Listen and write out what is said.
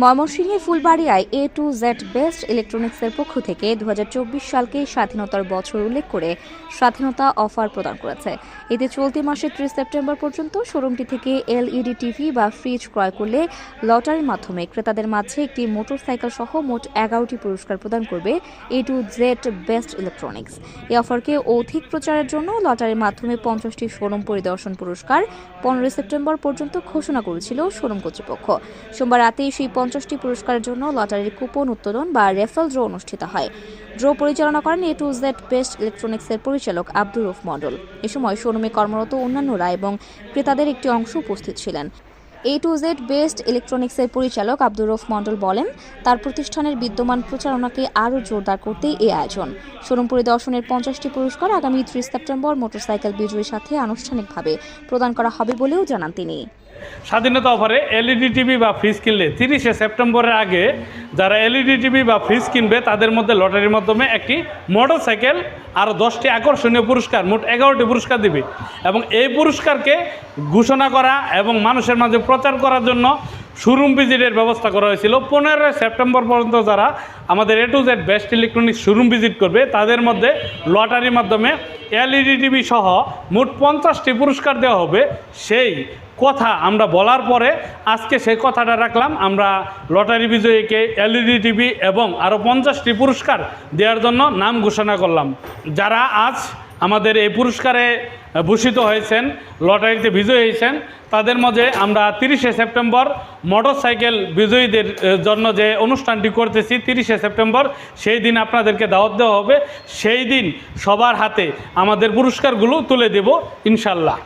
ময়মনসিংহে ফুলবাড়িয়ায় A to Z best ইলেকট্রনিক্সের পক্ষ থেকে দু সালকে স্বাধীনতার বছর উল্লেখ করে স্বাধীনতা অফার প্রদান করেছে। এতে চলতি মাসের ত্রিশ সেপ্টেম্বর পর্যন্ত শোরুমটি থেকে এলইডি টিভি বা ফ্রিজ ক্রয় করলে লটারির মাধ্যমে ক্রেতাদের মাঝে একটি মোটরসাইকেল সহ মোট এগারোটি পুরস্কার প্রদান করবে A to Z best electronics এই অফারকে অধিক প্রচারের জন্য লটারির মাধ্যমে পঞ্চাশটি শোরুম পরিদর্শন পুরস্কার পনেরোই সেপ্টেম্বর পর্যন্ত ঘোষণা করেছিল শোরুম কর্তৃপক্ষ। সোমবার রাতেই সেই পঞ্চাশটি পুরস্কারের জন্য লটারির কুপন উত্তোলন বা রেফেল ড্র অনুষ্ঠিত হয়। ড্র পরিচালনা করেন এ টু জেড বেস্ট ইলেকট্রনিক্সের পরিচালক আব্দুর রুফ মডল এ সময় শোরুমে কর্মরত অন্যান্যরা এবং ক্রেতাদের একটি অংশ উপস্থিত ছিলেন। এ টু জেড বেস্ট ইলেকট্রনিক্সের পরিচালক আব্দুর রফ মণ্ডল বলেন, তার প্রতিষ্ঠানের বিদ্যমান প্রচারণাকে আরও জোরদার করতেই এ আয়োজন। শোরুম পরিদর্শনের পঞ্চাশটি পুরস্কার আগামী ত্রিশ সেপ্টেম্বর মোটরসাইকেল বিজয়ীর সাথে আনুষ্ঠানিকভাবে প্রদান করা হবে বলেও জানান তিনি। স্বাধীনতা অফারে এলইডি টিভি বা ফ্রিজ কিনলে তিরিশে সেপ্টেম্বরের আগে যারা এলইডি টিভি বা ফ্রিজ কিনবে, তাদের মধ্যে লটারির মাধ্যমে একটি মোটর সাইকেল আরও দশটি আকর্ষণীয় পুরস্কার, মোট এগারোটি পুরস্কার দিবে। এবং এই পুরস্কারকে ঘোষণা করা এবং মানুষের মাঝে প্রচার করার জন্য শোরুম ভিজিটের ব্যবস্থা করা হয়েছিল। পনেরোই সেপ্টেম্বর পর্যন্ত যারা আমাদের A to Z best electronics showroom visit করবে, তাদের মধ্যে লটারির মাধ্যমে এলইডি টিভি সহ মোট পঞ্চাশটি পুরস্কার দেওয়া হবে। সেই কথা আমরা বলার পরে আজকে সেই কথাটা রাখলাম। আমরা লটারি বিজয়ীকে এলইডি টিভি এবং আরও পঞ্চাশটি পুরস্কার দেওয়ার জন্য নাম ঘোষণা করলাম। যারা আজ আমাদের এই পুরস্কারে ভূষিত হয়েছেন, লটারিতে বিজয়ী হয়েছেন। তাদের মধ্যে আমরা তিরিশে সেপ্টেম্বর মোটর সাইকেল বিজয়ীদের জন্য যে অনুষ্ঠানটি করতেছি তিরিশে সেপ্টেম্বর, সেই দিন আপনাদেরকে দাওয়াত দেওয়া হবে। সেই দিন সবার হাতে আমাদের পুরস্কারগুলো তুলে দেব, ইনশাল্লাহ।